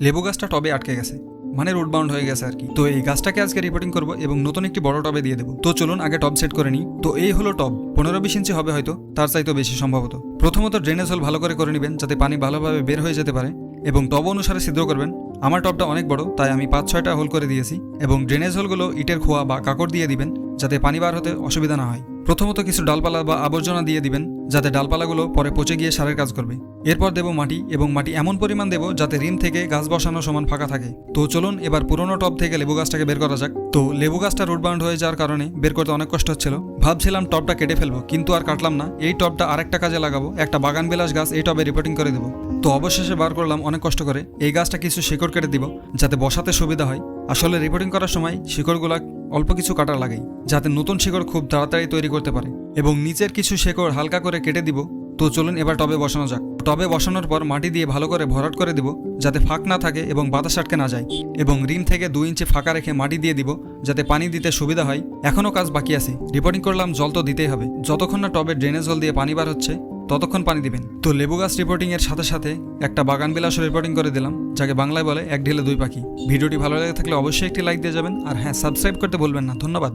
লেবু গাছটা টবে আটকে গেছে। মানে রুট বাউন্ড হয়ে গেছে আর কি। তো এই গাছটাকে আজকে রিপোর্টিং করব এবং নতুন একটি বড় টবে দিয়ে দেবো। তো চলুন আগে টব সেট করে নিই। তো এই হলো টব। পনেরো বিশ ইঞ্চি হবে হয়তো, তার চাইতেও বেশি সম্ভবত। প্রথমত ড্রেনেজ হোল ভালো করে করে নেবেন, যাতে পানি ভালোভাবে বের হয়ে যেতে পারে। এবং টব অনুসারে ছিদ্র করবেন। আমার টবটা অনেক বড়, তাই আমি পাঁচ ছয়টা হোল করে দিয়েছি। এবং ড্রেনেজ হোলগুলো ইটের খোয়া বা কাকড় দিয়ে দিবেন, যাতে পানি বার হতে অসুবিধা না হয়। প্রথমত কিছু ডালপালা বা আবর্জনা দিয়ে দিবেন, যাতে ডালপালাগুলো পরে পচে গিয়ে সারের কাজ করবে। এরপর দেব মাটি এবং মাটি এমন পরিমাণ দেব যাতে রিম থেকে গাছ বসানো সমান ফাঁকা থাকে। তো চলুন এবার পুরনো টব থেকে লেবু গাছটাকে বের করা যাক। তো লেবু গাছটা রুট বাউন্ড হয়ে যাওয়ার কারণে বের করতে অনেক কষ্ট হচ্ছিল। ভাবছিলাম টবটা কেটে ফেলব, কিন্তু আর কাটলাম না। এই টবটা আরেকটা কাজে লাগাবো, একটা বাগান বিলাস গাছ এই টবে রিপোর্টিং করে দেবো। তো অবশেষে বার করলাম অনেক কষ্ট করে। এই গাছটা কিছু শিকড় কেটে দিব, যাতে বসাতে সুবিধা হয়। আসলে রিপোর্টিং করার সময় শিকড়গুলা অল্প কিছু কাটা লাগাই, যাতে নতুন শিকড় খুব তাড়াতাড়ি তৈরি করতে পারে। এবং নিচের কিছু শিকড় হালকা করে কেটে দিব। তো চলুন এবার টবে বসানো যাক। টবে বসানোর পর মাটি দিয়ে ভালো করে ভরাট করে দিব, যাতে ফাঁক না থাকে এবং বাতাস আটকে না যায়। এবং রিম থেকে দুই ইঞ্চি ফাঁকা রেখে মাটি দিয়ে দিব, যাতে পানি দিতে সুবিধা হয়। এখনও কাজ বাকি আছে। রিপোর্টিং করলাম, জল তো দিতেই হবে। যতক্ষণ না টবে ড্রেনেজ জল দিয়ে পানি বার হচ্ছে ততক্ষণ পানি দিবেন। তো লেবু গাছ রিপোর্টিং এর সাথে সাথে একটা বাগান বিলাস রিপোর্টিং করে দিলাম, যাকে বাংলায় বলে এক ঢিলে দুই পাখি। ভিডিওটি ভালো লেগে থাকলে অবশ্যই একটি লাইক দিয়ে যাবেন, আর হ্যাঁ সাবস্ক্রাইব করতে বলবেন না। ধন্যবাদ।